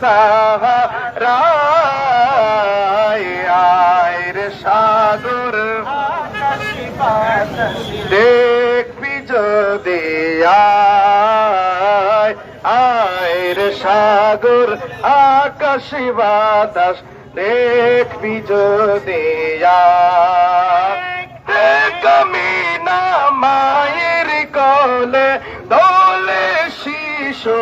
সাহারায় আয়ের সাগর। দেখবি যদি আয় আয়ের সাগর, আকাশ বাতাস, দেখবি যদি মায়ের কলে দোলে শিশু।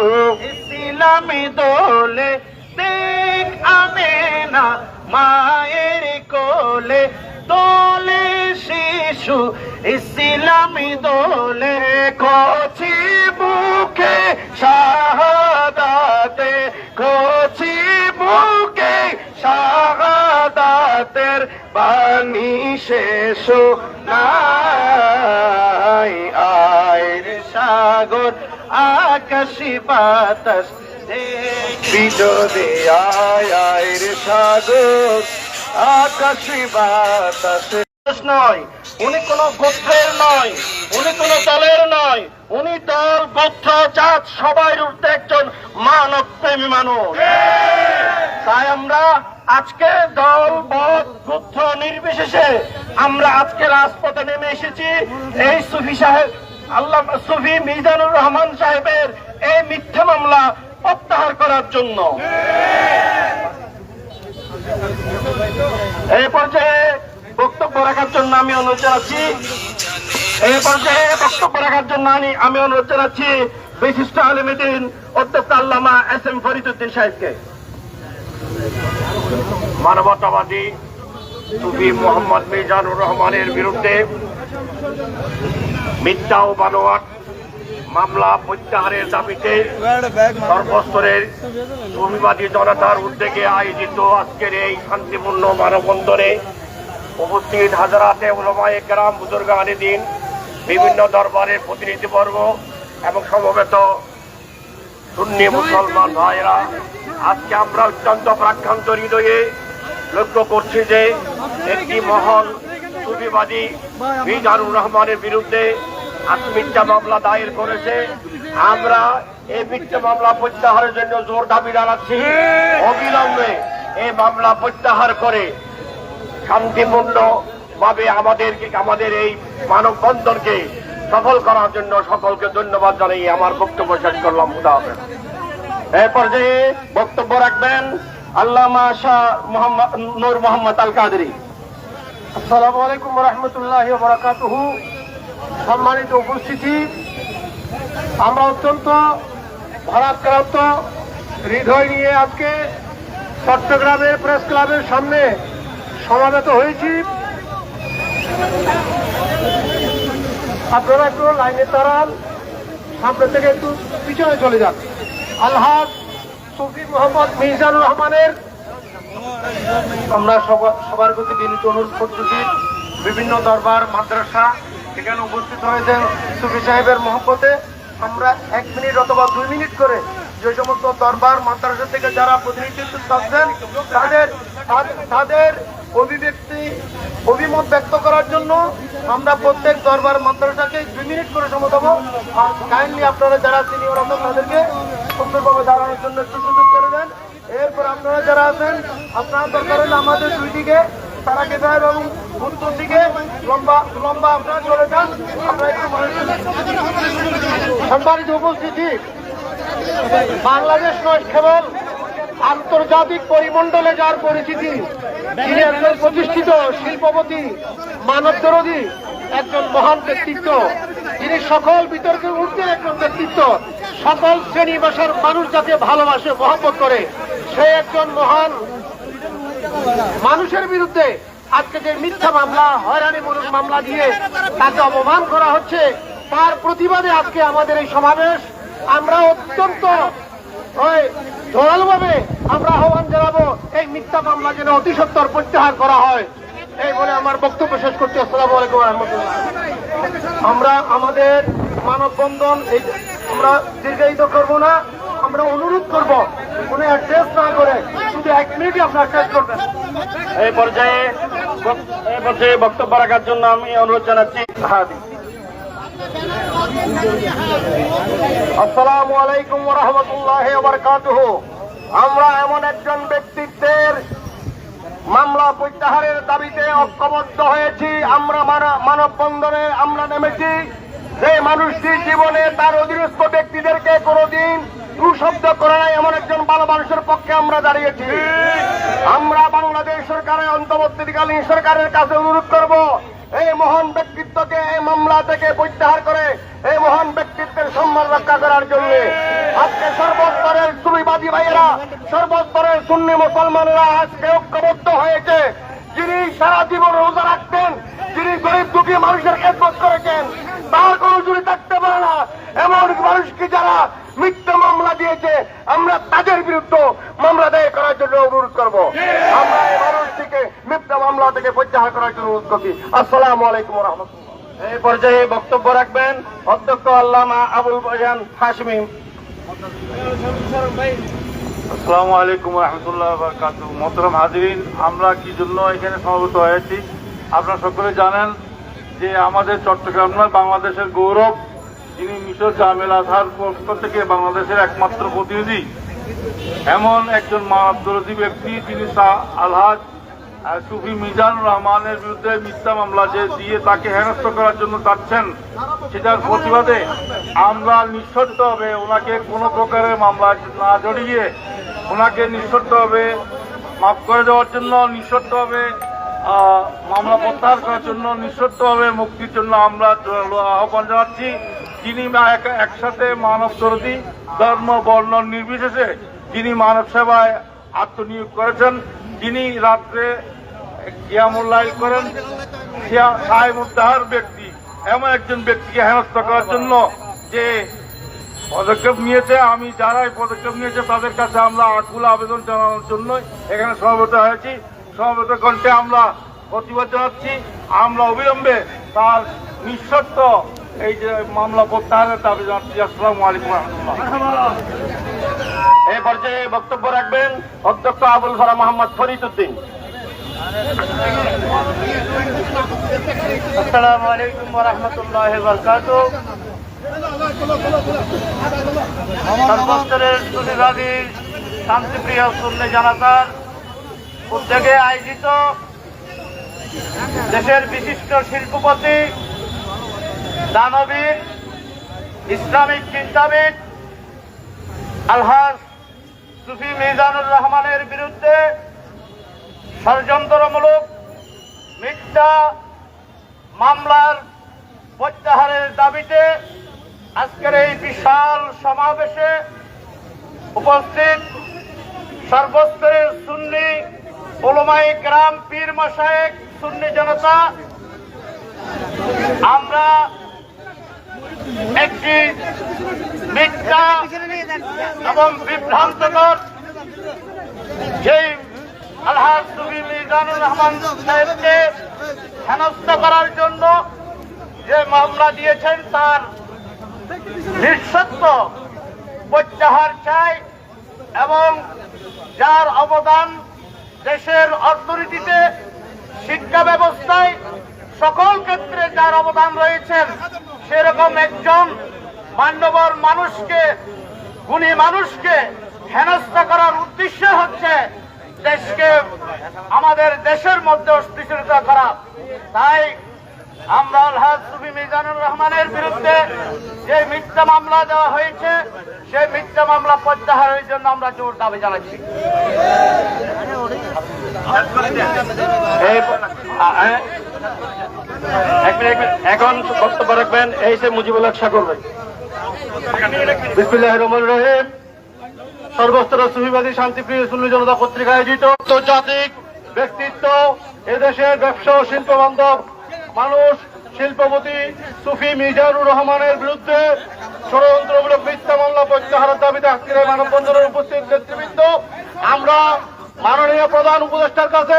ইসলামী দোলে, দেখ আমি না মায়ের কোলে, দোলে শিশু ইসলামী দোলে, কচি বুকে শাহাদাতে, কচি বুকে শাহাদাতের বাণী শেষ নাই। আয়ের সাগর, আকাশি বাতাস একজন মানব প্রেমী মানুষ। তাই আমরা আজকে দল বদ গোত্র নির্বিশেষে আমরা আজকে রাজপথে নেমে এসেছি। এই সুফি সাহেব, আল্লাহ সুফি মিজানুর রহমান সাহেবের এই মিথ্যা মামলা প্রত্যাহার করার জন্য। এই পর্যায়ে বক্তব্য রাখার জন্য আমি অনুরোধ জানাচ্ছি। এই পর্যায়ে বক্তব্য রাখার জন্য আমি আমি অনুরোধ জানাচ্ছি বিশিষ্ট আলমীদিন অধ্যক্ষ আল্লামা এস এম ফরিদুদ্দিন সাহেবকে। মানবতাবাদী সুফি মোহাম্মদ মিজানুর রহমানের বিরুদ্ধে মিথ্যা ও বানোয়াট মামলা প্রত্যাহারের দাবিতে সর্বস্তরের জমিবাদী জনতার উদ্যোগে আয়োজিত আজকের এই শান্তিপূর্ণ মানববন্ধনে উপস্থিত হাজারাতে ওলমায়ে কেরাম বুজুর্গ দিন বিভিন্ন দরবারের প্রতিনিধিবর্গ এবং সমবেত সুন্নি মুসলমান ভাইরা আজকে আমরা অত্যন্ত প্রাক্রান্ত হৃদয়ে লক্ষ্য করছি যে একটি মহল সুবিবাদী মিজানুর রহমানের বিরুদ্ধে আত্মমিথ্যা মামলা দায়ের করেছে। আমরা এই মিথ্যা মামলা প্রত্যাহারের জন্য জোর দাবি জানাচ্ছি। অবিলম্বে এই মামলা প্রত্যাহার করে শান্তিপূর্ণ ভাবে আমাদের আমাদের এই মানববন্ধনকে সফল করার জন্য সকলকে ধন্যবাদ জানাই আমার বক্তব্য শেষ করলাম। খুদা হাফেজ। এই পর্যায়ে বক্তব্য রাখবেন আল্লামা শাহ মোহাম্মদ নূর মোহাম্মদ আল কাদরি আসসালামু আলাইকুম রহমতুল্লাহ বরাকাতুহু। সম্মানিত উপস্থিতি, আমরা অত্যন্ত ভারাক্রান্ত, হৃদয় নিয়ে আজকে চট্টগ্রামের প্রেস ক্লাবের সামনে সমাবেত হয়েছি। আপনারা একটু লাইনে দাঁড়ান, সামনে থেকে একটু পিছনে চলে যান। আলহাজ সুফি মোহাম্মদ মিজানুর রহমানের, আমরা সবা- সবার প্রতি বিনীত অনুরোধ করতেছি, বিভিন্ন দরবার, মাদ্রাসা এখানে উপস্থিত হয়েছেন সুফি সাহেবের মহব্বতে। আমরা এক মিনিট অথবা দুই মিনিট করে যে সমস্ত দরবার, মাদ্রাসা থেকে যারা প্রতিনিধিত্ব করছেন তাদের তাদের- অভিব্যক্তি, অভিমত ব্যক্ত করার জন্য আমরা প্রত্যেক দরবার, মাদ্রাসাকে দুই মিনিট করে সময় দেবো। আর কাইন্ডলি আপনারা যারা সিনিয়র আছেন, তাদেরকে সুন্দরভাবে দাঁড়ানোর জন্য একটু সুযোগ করে দেন। এরপর আপনারা যারা আছেন, আপনারা দরকার হলে আমাদের দুই দিকে তারাকে সাহেব এবং উত্তর দিকে লম্বা লম্বা আপনারা চলে যান। উপস্থিতি, বাংলাদেশ নয়, কেবল আন্তর্জাতিক পরিমণ্ডলে যার পরিচিতি, তিনি একজন প্রতিষ্ঠিত শিল্পপতি মানবদরদী একজন মহান ব্যক্তিত্ব। যিনি সকল বিতর্কের ঊর্ধ্বে একজন ব্যক্তিত্ব। সকল শ্রেণি ভাষার মানুষ যাকে ভালোবাসে, মহব্বত করে, সে একজন মহান মানুষের বিরুদ্ধে আজকে যে মিথ্যা মামলা, হয়রানিমূলক মামলা দিয়ে তাকে অপমান করা হচ্ছে। তার প্রতিবাদে আজকে আমাদের এই সমাবেশ। আমরা অত্যন্ত জোরালোভাবে আমরা আহ্বান জানাব, এই মিথ্যা মামলা যেন অতি সত্তর প্রত্যাহার করা হয়। এই বলে আমার বক্তব্য শেষ করছি। আসসালামু আলাইকুম রহমতুল্লাহ। আমরা আমাদের মানববন্ধন, এই আমরা দীর্ঘায়িত করব না, আমরা অনুরোধ করব কোনো অ্যাড্রেস না করে শুধু এক মিনিটই আপনার শেষ করবেন। এই পর্যায়ে বক্তব্য রাখার জন্য আমি অনুরোধ জানাচ্ছি হাদি। আসসালামু আলাইকুম রহমতুল্লাহ আমরা এমন একজন ব্যক্তিত্বের মামলা প্রত্যাহারের দাবিতে ঐক্যবদ্ধ হয়েছি, আমরা মানা- মানববন্ধনে আমরা নেমেছি। যে মানুষটি জীবনে তার অধীনস্থ ব্যক্তিদেরকে কোনোদিন কুশব্দ করে নাই এমন একজন ভালো মানুষের পক্ষে আমরা দাঁড়িয়েছি। আমরা বাংলাদেশ সরকারের অন্তর্বর্তীকালীন সরকারের কাছে অনুরোধ করব, এই মহান ব্যক্তিত্বকে এই মামলা থেকে প্রত্যাহার করে এই মহান ব্যক্তিত্বের সম্মান রক্ষা করার জন্য আজকে সর্বস্তরের সুবিবাদী ভাইয়েরা, সর্বস্তরের সুন্নি মুসলমানেরা আজকে ঐক্যবদ্ধ হয়েছে। যিনি সারা জীবন রোজা রাখতেন, যিনি গরিব দুঃখী মানুষের খেদমত করেছেন তার কোনো জুড়ি থাকতে পারে না, এমন মানুষকে যারা মামলা দিয়েছে আমরা তাদের বিরুদ্ধে মামলা দায়ের করার জন্য অনুরোধ করব। আমরা এই মানুষটিকে মিথ্যা মামলা থেকে প্রত্যাহার করার জন্য অনুরোধ করছি। আসসালামু আলাইকুম রহমতুল্লাহ। এই পর্যায়ে বক্তব্য রাখবেন অধ্যক্ষ আল্লামা আবুল বাজান হাসমি আসসালামু আলাইকুম রহমতুল্লাহ বরকাত মোহতরম হাজিরিন আমরা কি জন্য এখানে সমবেত হয়েছি? আপনারা সকলে জানেন যে আমাদের চট্টগ্রাম নয় বাংলাদেশের গৌরব যিনি মিশর জামেল আজহার পক্ষ থেকে বাংলাদেশের একমাত্র প্রতিনিধি, এমন একজন মানবদরদী ব্যক্তি শাহ আলহাজ সুফি মিজান রহমানের বিরুদ্ধে মিথ্যা মামলা যে দিয়ে তাকে হেনস্থ করার জন্য চাচ্ছেন, সেটার প্রতিবাদে আমরা নিঃশর্তভাবে ওনাকে কোনো প্রকারের মামলা না জড়িয়ে ওনাকে নিঃশর্তভাবে মাফ করে দেওয়ার জন্য, নিঃশর্তভাবে মামলা প্রত্যাহার করার জন্য, নিঃশর্তভাবে মুক্তির জন্য আমরা আহ্বান জানাচ্ছি। যিনি এক- একসাথে মানব দরদি ধর্ম, বর্ণ নির্বিশেষে যিনি মানব সেবায় আত্মনিয়োগ করেছেন, যিনি রাত্রে কিয়ামুল্লাহ করেন সাহেব উদ্দাহার ব্যক্তি, এমন একজন ব্যক্তিকে হেনস্থ করার জন্য যে পদক্ষেপ নিয়েছে, আমি যারাই পদক্ষেপ নিয়েছে তাদের কাছে আমরা আকুল আবেদন জানানোর জন্য এখানে সমবেত হয়েছি। সমবেত কণ্ঠে আমরা প্রতিবাদ জানাচ্ছি। আমরা অবিলম্বে তার নিঃশর্ত এই যে মামলা প্রত্যাহারের দাবি জানাচ্ছি আসসালামু আলাইকুম রহমতুল্লাহ। এই পর্যায়ে বক্তব্য রাখবেন অধ্যক্ষ আবুল ফরা মোহাম্মদ ফরিদ উদ্দিন আসসালামু আলাইকুম রহমতুল্লাহ বরকাত সর্বস্তরের শান্তিপ্রিয় শূন্য জনতার উদ্যোগে আয়োজিত দেশের বিশিষ্ট শিল্পপতি দানবীর, ইসলামিক চিন্তাবিদ আলহাজ সুফি মিজানুর রহমানের বিরুদ্ধে ষড়যন্ত্রমূলক মিথ্যা মামলার প্রত্যাহারের দাবিতে আজকের এই বিশাল সমাবেশে উপস্থিত সর্বস্তরের সুন্নি ওলমাই গ্রাম পীর মশায়েক সুন্নি জনতা, আমরা একটি মিথ্যা এবং বিভ্রান্তকর যেই আলহাজ রহমান সাহেবকে হেনস্থ করার জন্য যে মামলা দিয়েছেন, তার নিঃসত্ব প্রত্যাহার চাই এবং যার অবদান দেশের অর্থনীতিতে শিক্ষা ব্যবস্থায় সকল ক্ষেত্রে যার অবদান রয়েছেন, সেরকম একজন মান্যবর মানুষকে, গুণী মানুষকে হেনস্থা করার উদ্দেশ্য হচ্ছে দেশকে, আমাদের দেশের মধ্যে অস্থিরতা করা। তাই আমরা আলহাজ সুফি মিজানুর রহমানের বিরুদ্ধে যে মিথ্যা মামলা দেওয়া হয়েছে, সেই মিথ্যা মামলা প্রত্যাহারের জন্য আমরা জোর দাবি জানাচ্ছি। এখন বক্তব্য রাখবেন, এই সে মুজিবুল হক সাগর রহমান রহিম। সর্বস্তর সুফিবাদী শান্তিপ্রিয় সুন্নি জনতা পত্রিকা আয়োজিত আন্তর্জাতিক ব্যক্তিত্ব এদেশের ব্যবসা ও শিল্প বান্ধব মানুষ, শিল্পপতি সুফি মিজানুর রহমানের বিরুদ্ধে ষড়যন্ত্রমূলক মিথ্যা মামলা, প্রত্যাহারের দাবিতে আজকের মানববন্ধনের উপস্থিত নেতৃবৃন্দ। আমরা মাননীয় প্রধান উপদেষ্টার কাছে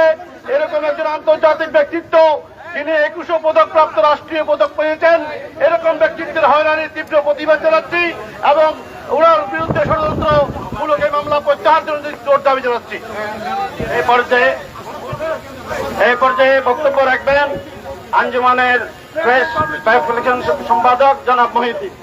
এরকম একজন আন্তর্জাতিক ব্যক্তিত্ব, যিনি একুশো পদক প্রাপ্ত রাষ্ট্রীয় পদক পেয়েছেন, এরকম ব্যক্তিত্বের হয়রানির তীব্র প্রতিবাদ জানাচ্ছি এবং ওনার বিরুদ্ধে ষড়যন্ত্র মূলক এই মামলা প্রত্যাহার জন্য জোর দাবি জানাচ্ছি। এই পর্যায়ে এই পর্যায়ে বক্তব্য রাখবেন আঞ্জুমানের প্রেস সার্কুলেশন সম্পাদক জনাব মহিউদ্দিন।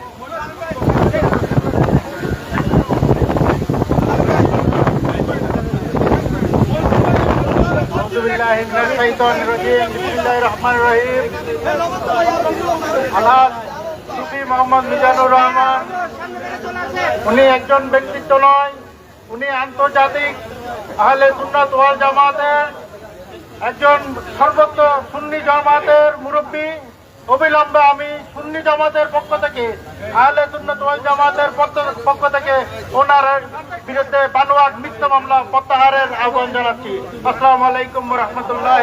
মিজানুর রহমান, উনি একজন ব্যক্তিত্ব নয়, উনি আন্তর্জাতিক আহলে সুন্নাত ওয়াল জামাতের একজন সর্বত্র সুন্নি জামাতের মুরব্বী। অবিলম্বে আমি সুন্নি জামাতের পক্ষ থেকে আহলে সুন্নাত ওয়াল জামাতের পক্ষ- থেকে ওনার বিরুদ্ধে বানোয়াট মিথ্যা মামলা প্রত্যাহারের আহ্বান জানাচ্ছি। আসসালামু আলাইকুম রহমতুল্লাহ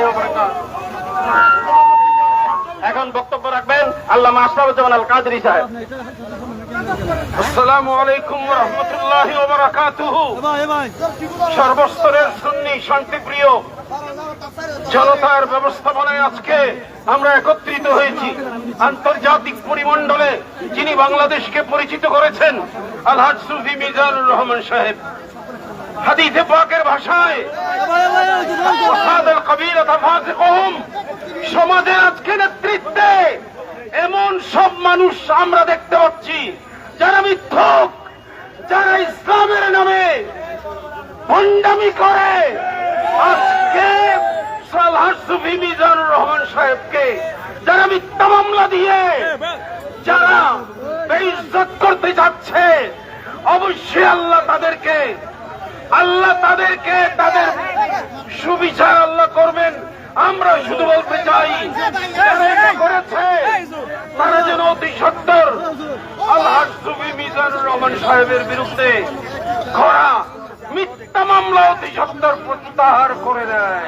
এখন বক্তব্য রাখবেন আল্লামা আশরাফুজ্জামান আল কাদরি সাহেব। আসসালামু আলাইকুম রহমতুল্লাহ সর্বস্তরের সুন্নি শান্তিপ্রিয় জনতার ব্যবস্থাপনায় আজকে আমরা একত্রিত হয়েছি। আন্তর্জাতিক পরিমণ্ডলে যিনি বাংলাদেশকে পরিচিত করেছেন, আলহাজ সুফি মিজানুর রহমান সাহেব। ভাষায় আজকে নেতৃত্বে এমন সব মানুষ আমরা দেখতে পাচ্ছি, যারা মিথ্যক, যারা ইসলামের নামে ভণ্ডামি করে। আজকে সুফি মিজানুর রহমান সাহেবকে, যারা মিথ্যা মামলা দিয়ে যারা বেইজ্জত করতে যাচ্ছে, অবশ্যই আল্লাহ তাদেরকে আল্লাহ তাদেরকে তাদের সুবিচার আল্লাহ করবেন। আমরা শুধু বলতে চাই করেছে, তারা যেন অতি সত্তর আল্লাহ সুবি মিজানুর রহমান সাহেবের বিরুদ্ধে করা মিথ্যা মামলা অতি সত্তর প্রত্যাহার করে দেয়।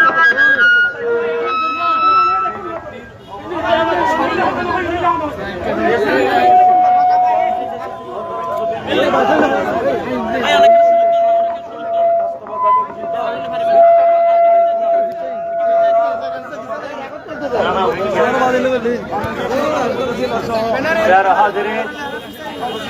হ্যালো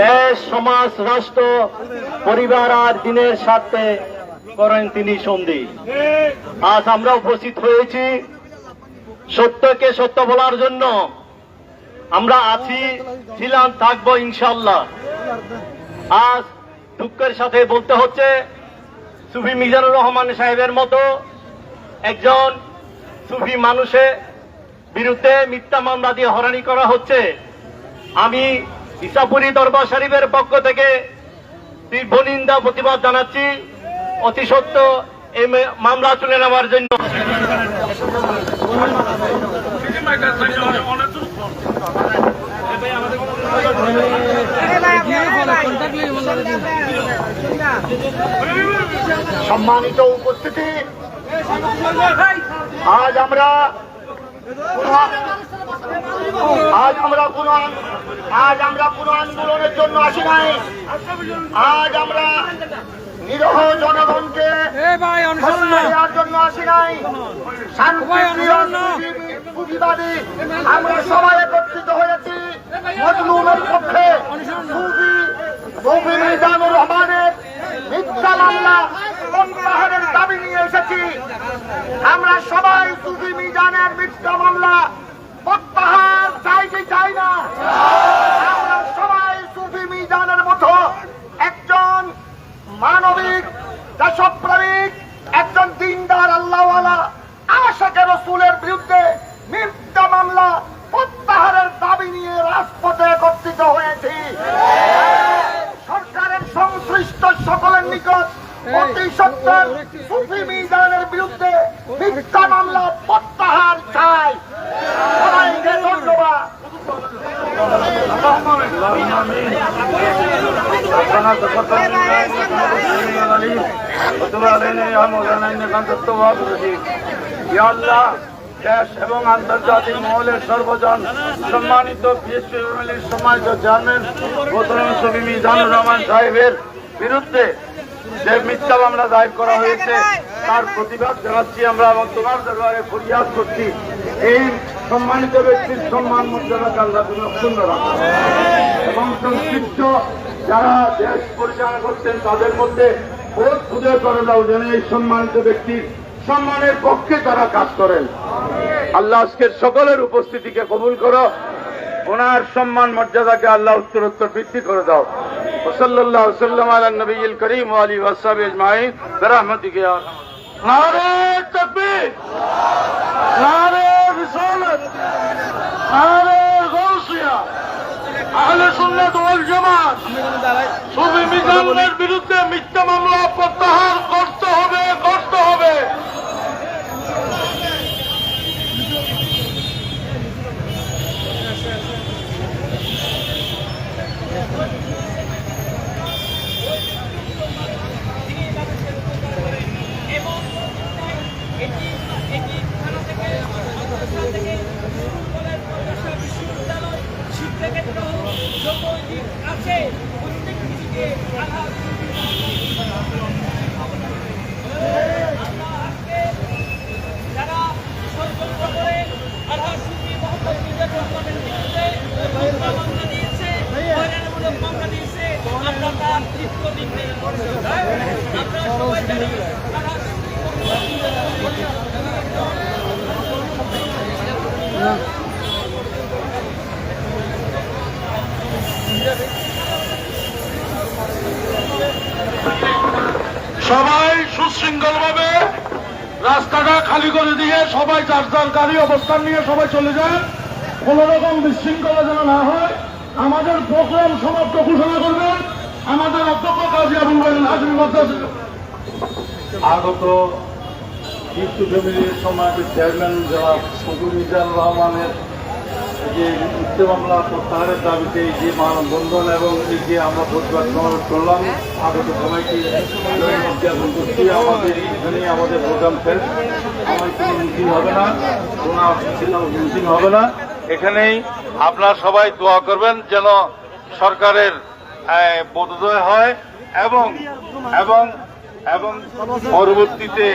দেশ, সমাজ, রাষ্ট্র, পরিবার আর দিনের স্বার্থে করেন তিনি সন্ধি। আজ আমরা উপস্থিত হয়েছি সত্যকে সত্য বলার জন্য। আমরা আছি, ছিলাম, থাকব ইনশাল্লাহ আজ দুঃখের সাথে বলতে হচ্ছে, সুফি মিজানুর রহমান সাহেবের মতো একজন সুফি মানুষের বিরুদ্ধে মিথ্যা মামলা দিয়ে হরানি করা হচ্ছে। আমি ইসাপুরি দরবার শরীফের পক্ষ থেকে তীব্র নিন্দা প্রতিবাদ জানাচ্ছি। অতি সত্য এই মামলা তুলে নেওয়ার জন্য। সম্মানিত উপস্থিতি, আজ আমরা আজ আমরা কোন আজ আমরা কোন আন্দোলনের জন্য আসি নাই। আজ আমরা নিরহ জনগণকে দেওয়ার জন্য আসি নাই। পুঁজিবাদী আমরা সবাই একত্রিত হয়েছি। মজলুমের পক্ষে মিজানুর রহমানের মিথ্যা মামলা প্রত্যাহারের দাবি নিয়ে এসেছি। আমরা সবাই সুফি মিজানের মিথ্যা মামলা প্রত্যাহার চাই কি চাই না এবং আন্তর্জাতিক মহলের সর্বজন সম্মানিত সাহেবের বিরুদ্ধে যে মিথ্যা মামলা দায়ের করা হয়েছে, তার প্রতিবাদ জানাচ্ছি আমরা এবং তোমার দরবারে ফরিয়াদ করছি। এই সম্মানিত ব্যক্তির সম্মান মর্যাদাকে আল্লাহ তুমি অক্ষুণ্ণ এবং সংশ্লিষ্ট যারা দেশ পরিচালনা করছেন, তাদের মধ্যে ভোট খুঁজে করে দাও যেন এই সম্মানিত ব্যক্তির সম্মানের পক্ষে তারা কাজ করেন। আল্লাহ আজকের সকলের উপস্থিতিকে কবুল করো। ওনার সম্মান মর্যাদাকে আল্লাহ উত্তরোত্তর বৃদ্ধি করে দাও। ওসল্লাহ সাল্লাম আল নবীল করিম আলী ওয়াসাব ইজমাইন রহমতিকে নারে তকবীর, নারে রিসালাত, নারে গাউসিয়া আহলে সুন্নাত ওয়াল জামাত। সুফি মিজানের বিরুদ্ধে মিথ্যা মামলা প্রত্যাহার করতে হবে বিশ্ববিদ্যালয় শিক্ষাক্ষেত্র যত আছে প্রত্যেক দিকে আঘাত আমরা আজকে যারা ষড়যন্ত্র করে আল্লাহ সুফি মোহাম্মদ মিজানুর রহমানের বিরুদ্ধে মিথ্যা মামলা দিয়েছে হয়রানিমূলক মামলা দিয়েছে আমরা তার তৃপ্ত নির্ণয় আমরা সবাই জানি আল্লাহ সবাই সুশৃঙ্খল ভাবে রাস্তাটা খালি করে দিয়ে সবাই যার যার অবস্থান নিয়ে সবাই চলে যায়। কোন রকম বিশৃঙ্খলা যেন না হয়। আমাদের প্রোগ্রাম সমাপ্ত ঘোষণা করবেন। আমাদের অধ্যক্ষ কাজী আবুল হাজির মাদ্রাসা। আগত ইস্টু ফ্যামিলির সমাজের চেয়ারম্যান যারা ফজুল মিজান রহমানের যে মিথ্যে মামলা প্রত্যাহারের দাবিতে যে মানববন্ধন এবং এই যে আমরা প্রতিবাদ সমাবেশ করলাম, আগত সবাইকে জ্ঞাপন করছি। আমাদের এখানে আমাদের প্রোগ্রাম শেষ। আমার কোনো মিটিং হবে না, কোনো মিটিং হবে না। এখানেই আপনারা সবাই দোয়া করবেন যেন সরকারের বোধোদয় হয় এবং এবং এবং পরবর্তীতে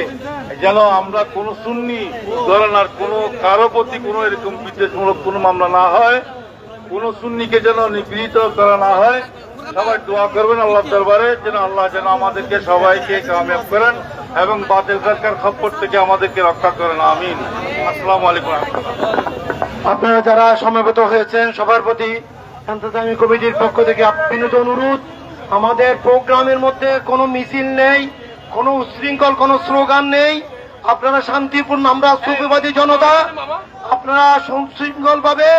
যেন আমরা কোন সুন্নি ধরনার কোন কারও প্রতি কোনো এরকম বিদ্বেষমূলক কোনো মামলা না হয়, কোন সুন্নিকে যেন নিগৃহীত করা না হয়। সবাই দোয়া করবেন আল্লাহ দরবারে, যেন আল্লাহ যেন আমাদেরকে সবাইকে কামিয়াব করেন এবং বাতিল সরকার খপ্পর থেকে আমাদেরকে রক্ষা করেন, আমিন। আসসালামু আলাইকুম আপনারা যারা সমবেত হয়েছেন, সবার প্রতি কমিটির পক্ষ থেকে বিনীত অনুরোধ, আমাদের প্রোগ্রামের মধ্যে কোনো মিছিল নেই। কোনো উশৃঙ্খল, কোনো স্লোগান নেই। আপনারা শান্তিপূর্ণ, আমরা সুফিবাদী জনতা। আপনারা সুশৃঙ্খল ভাবে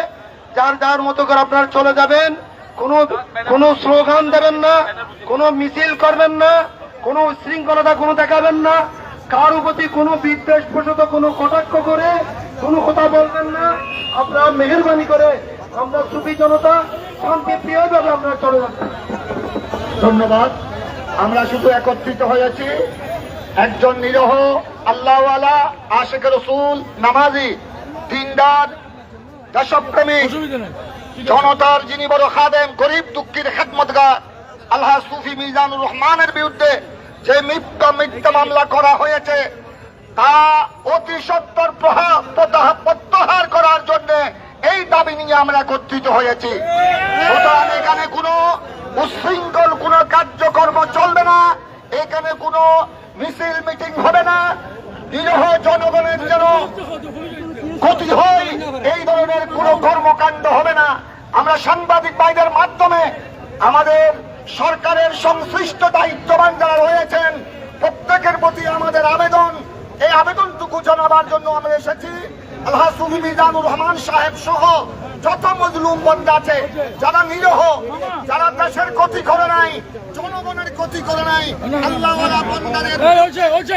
যার যার মতো করে আপনারা চলে যাবেন। কোনো কোনো স্লোগান দেবেন না, কোনো মিছিল করবেন না, কোনো উশৃঙ্খলতা কোনো দেখাবেন না। কারও প্রতি কোনো বিদ্বেষ প্রসূত কোনো কটাক্ষ করে, কোনো কথা বলবেন না। আপনারা মেহরবানি করে, আমরা সুফি জনতা শান্তি প্রিয় ভাবে আমরা চলে যাবেন ধন্যবাদ। আমরা শুধু একত্রিত হয়েছি। একজন নিরহ আল্লাহওয়ালা আশেখ রসুল নামাজি দিনদার দেশপ্রেমিক জনতার যিনি বড় খাদেম গরিব দুঃখীর খেদমতগার আল্লাহ সুফি মিজানুর রহমানের বিরুদ্ধে যে মিথ্যা মিথ্যা মামলা করা হয়েছে তা অতি সত্তর প্রত্যাহার করার জন্য এই দাবি নিয়ে আমরা একত্রিত হয়েছি। সুতরাং এখানে কোনো উশৃঙ্খল কোনো কার্যকর্ম চলবে না এখানে কোনো মিছিল মিটিং হবে না নিরহ জনগণের যেন ক্ষতি হয়, এই ধরনের কোনো কর্মকাণ্ড হবে না। আমরা সাংবাদিক ভাইদের মাধ্যমে আমাদের সরকারের সংশ্লিষ্ট দায়িত্ববান যারা রয়েছেন, প্রত্যেকের প্রতি আমাদের আবেদন। এই আবেদনটুকু জানাবার জন্য আমরা এসেছি। আল্লাহ সুফি মিজানুর রহমান সাহেব সহ যত মজলুম বন্ধ আছে, যারা নিরহ, যারা দেশের ক্ষতি করে নাই, জনগণের ক্ষতি করে নাই আল্লাহ হচ্ছে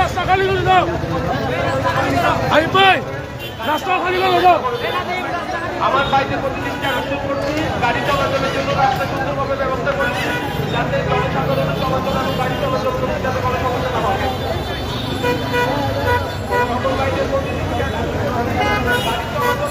রাস্তা খালি করে দাও আই ভাই রাস্তা খালি করে দাও আমার বাড়িতে প্রতিদিনকে আন্দোলন করছি, গাড়ি চলাচলের জন্য রাস্তা সুন্দরভাবে ব্যবস্থা করছি, যাতে জনসাধারণের চলাচল এবং গাড়ি চলাচল করতে যাতে কোনো সমস্যা না হয়। সকল বাড়িতে প্রতিদিনকে গাড়ি চলাচল